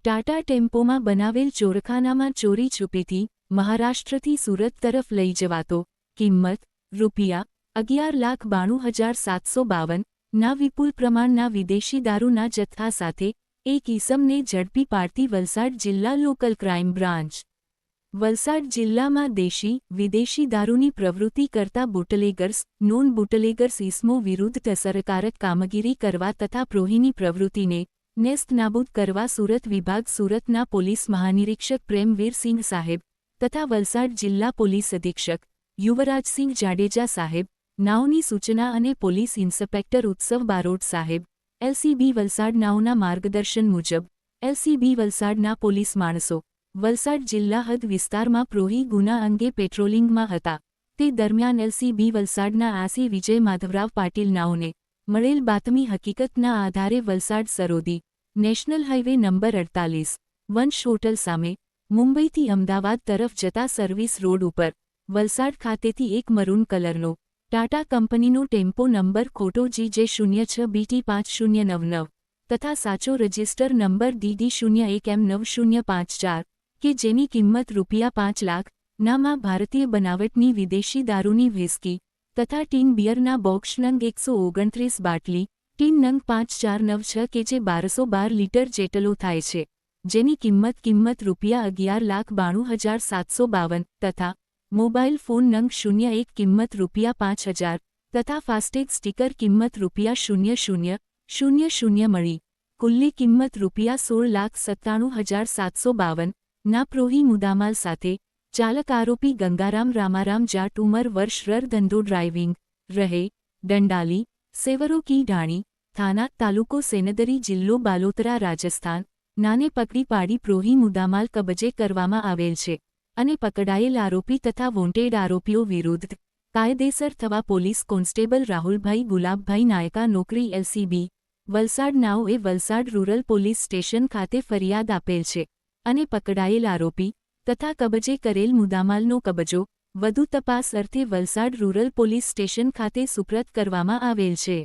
ટાટા ટેમ્પોમાં બનાવેલ ચોરખાનામાં ચોરી છુપીથી મહારાષ્ટ્રથી સુરત તરફ લઈ જવાતો કિંમત રૂપિયા અગિયાર લાખ બાણું હજાર સાતસો બાવન ના વિપુલ પ્રમાણના વિદેશી દારૂના જથ્થા સાથે એક ઈસમને ઝડપી પાડતી વલસાડ જિલ્લા લોકલ ક્રાઇમ બ્રાન્ચ. વલસાડ જિલ્લામાં દેશી, વિદેશી દારૂની પ્રવૃત્તિ કરતા બુટલેગર્સ, નોન બુટલેગર્સ ઇસમો વિરુદ્ધ અસરકારક કામગીરી કરવા તથા પ્રોહીની પ્રવૃત્તિને નેસ્ત નાબૂદ કરવા સુરત વિભાગ સુરતના પોલીસ મહાનિરીક્ષક પ્રેમવીર સિંહ સાહેબ તથા વલસાડ જિલ્લા પોલીસ અધિક્ષક યુવરાજસિંહ જાડેજા સાહેબ નાઓની સૂચના અને પોલીસ ઇન્સ્પેક્ટર ઉત્સવ બારોટ સાહેબ, એલસીબી વલસાડ નાઓના માર્ગદર્શન મુજબ, એલસીબી વલસાડના પોલીસ માણસો વલસાડ જિલ્લા હદ વિસ્તારમાં પ્રોહી ગુના અંગે પેટ્રોલિંગમાં હતા. તે દરમિયાન એલસીબી વલસાડના આસી વિજય માધવરાવ પાટીલ નાઓને મળેલ બાતમી હકીકતના આધારે Valsad Sarodi national highway number અડતાલીસ, વંશ હોટલ સામે મુંબઈથી અમદાવાદ તરફ જતા સર્વિસ રોડ ઉપર વલસાડ ખાતેથી એક મરૂન કલરનો ટાટા કંપનીનો ટેમ્પો નંબર ખોટો જી જે શૂન્ય છ બીટી પાંચ શૂન્ય નવ નવ તથા સાચો રજિસ્ટર નંબર ડીડી શૂન્ય એક એમ નવ શૂન્ય પાંચ ચાર કે જેની કિંમત રૂપિયા પાંચ લાખ, નામાં ભારતીય બનાવટની વિદેશી દારૂની વ્હિસ્કી, તથા ટીન બિયરના બોક્સ નંગ એકસો ઓગણત્રીસ બાટલી, ટીન નંગ પાંચ ચાર નવ છ કે જે બારસો બાર લીટર જેટલો થાય છે, જેની કિંમત કિંમત રૂપિયા અગિયાર લાખ બાણું હજાર સાતસો બાવન, તથા મોબાઈલ ફોન નંગ શૂન્ય એક કિંમત રૂપિયા પાંચ હજાર, તથા ફાસ્ટેગ સ્ટીકર કિંમત રૂપિયા શૂન્ય શૂન્ય શૂન્ય શૂન્ય મળી, કુલ્લી કિંમત રૂપિયા સોળ લાખ સત્તાણું હજાર સાતસો બાવન ના પ્રોહી મુદામાલ સાથે ચાલક આરોપી ગંગારામ રામારામ જાટ ઉંમર વર્ષ રર ધંધો ડ્રાઇવિંગ રહે, દંડાલી, સેવરો કી ઢાણી, થાના તાલુકો સેનદરી જિલ્લો બાલોતરા રાજસ્થાન, નાને પકડી પાડી પ્રોહી મુદામાલ કબજે કરવામાં આવેલ છે અને પકડાયેલ આરોપી તથા વોન્ટેડ આરોપીઓ વિરુદ્ધ કાયદેસર થવા પોલીસ કોન્સ્ટેબલ રાહુલભાઈ ગુલાબભાઈ નાયકા નોકરી એલસીબી, વલસાડ નાઓએ વલસાડ રૂરલ પોલીસ સ્ટેશન ખાતે ફરિયાદ આપેલ છે. અને પકડાયેલ આરોપી તથા કબજે કરેલ મુદ્દામાલનો કબજો વધુ તપાસ અર્થે વલસાડ રૂરલ પોલીસ સ્ટેશન ખાતે સુપ્રત કરવામાં આવેલ છે.